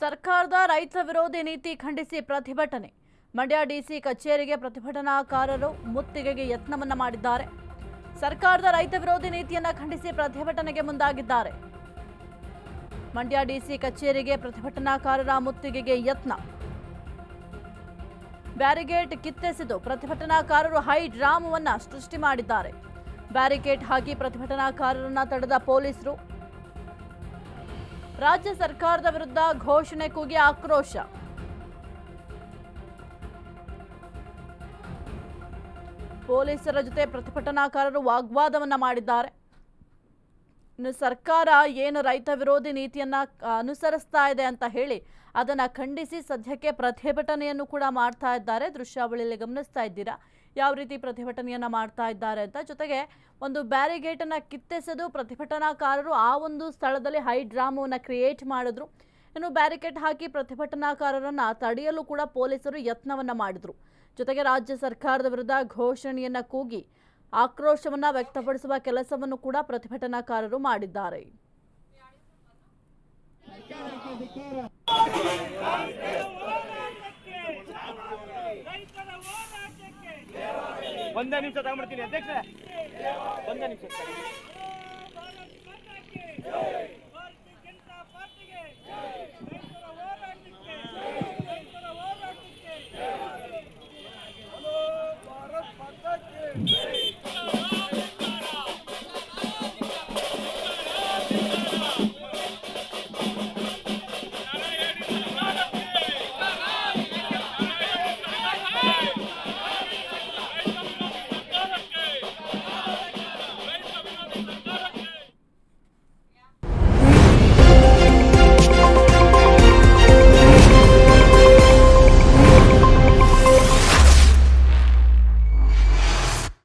ಸರ್ಕಾರದ ರೈತ ವಿರೋಧಿ ನೀತಿ ಖಂಡಿಸಿ ಪ್ರತಿಭಟನೆ. ಮಂಡ್ಯ ಡಿಸಿ ಕಚೇರಿಗೆ ಪ್ರತಿಭಟನಾಕಾರರು ಮುತ್ತಿಗೆಗೆ ಯತ್ನವನ್ನ ಮಾಡಿದ್ದಾರೆ. ಸರ್ಕಾರದ ರೈತ ವಿರೋಧಿ ನೀತಿಯನ್ನ ಖಂಡಿಸಿ ಪ್ರತಿಭಟನೆಗೆ ಮುಂದಾಗಿದ್ದಾರೆ. ಮಂಡ್ಯ ಡಿಸಿ ಕಚೇರಿಗೆ ಪ್ರತಿಭಟನಾಕಾರರ ಮುತ್ತಿಗೆಗೆ ಯತ್ನ. ಬ್ಯಾರಿಗೇಟ್ ಕಿತ್ತೆಸೆದು ಪ್ರತಿಭಟನಾಕಾರರು ಹೈ ಡ್ರಾಮವನ್ನ ಸೃಷ್ಟಿ ಮಾಡಿದ್ದಾರೆ. ಬ್ಯಾರಿಕೇಡ್ ಹಾಕಿ ಪ್ರತಿಭಟನಾಕಾರರನ್ನ ತಡೆದ ಪೊಲೀಸರು ರಾಜ್ಯ ಸರ್ಕಾರದ ವಿರುದ್ಧ ಘೋಷಣೆ ಕೂಗಿ ಆಕ್ರೋಶ. ಪೊಲೀಸರ ಜೊತೆ ಪ್ರತಿಭಟನಾಕಾರರು ವಾಗ್ವಾದವನ್ನ ಮಾಡಿದ್ದಾರೆ. ಇನ್ನು ಸರ್ಕಾರ ಏನು ರೈತ ವಿರೋಧಿ ನೀತಿಯನ್ನ ಅನುಸರಿಸ್ತಾ ಇದೆ ಅಂತ ಹೇಳಿ ಅದನ್ನ ಖಂಡಿಸಿ ಸದ್ಯಕ್ಕೆ ಪ್ರತಿಭಟನೆಯನ್ನು ಕೂಡ ಮಾಡ್ತಾ ಇದ್ದಾರೆ. ದೃಶ್ಯಾವಳಿಯಲ್ಲಿ ಗಮನಿಸ್ತಾ ಇದ್ದೀರಾ? ಯಾವ ರೀತಿ ಪ್ರತಿಭಟನೆಯನ್ನ ಮಾಡ್ತಾ ಇದ್ದಾರೆ ಅಂತ ಜೊತೆಗೆ ಒಂದು ಬ್ಯಾರಿಗೇಟನ್ನು ಕಿತ್ತೆಸೆದು ಪ್ರತಿಭಟನಾಕಾರರು ಆ ಒಂದು ಸ್ಥಳದಲ್ಲಿ ಹೈ ಡ್ರಾಮವನ್ನು ಕ್ರಿಯೇಟ್ ಮಾಡಿದ್ರು ಇನ್ನು ಬ್ಯಾರಿಕೇಡ್ ಹಾಕಿ ಪ್ರತಿಭಟನಾಕಾರರನ್ನ ತಡೆಯಲು ಕೂಡ ಪೊಲೀಸರು ಯತ್ನವನ್ನ ಮಾಡಿದರು ಜೊತೆಗೆ ರಾಜ್ಯ ಸರ್ಕಾರದ ವಿರುದ್ಧ ಘೋಷಣೆಯನ್ನು ಕೂಗಿ ಆಕ್ರೋಶವನ್ನ ವ್ಯಕ್ತಪಡಿಸುವ ಕೆಲಸವನ್ನು ಕೂಡ ಪ್ರತಿಭಟನಾಕಾರರು ಮಾಡಿದ್ದಾರೆ ಒಂದೇ ನಿಮಿಷ ತಗೊಂಡ್ಬಿಡ್ತೀನಿ ಅಧ್ಯಕ್ಷ ಒಂದೇ ನಿಮಿಷ. ಭಾರತ್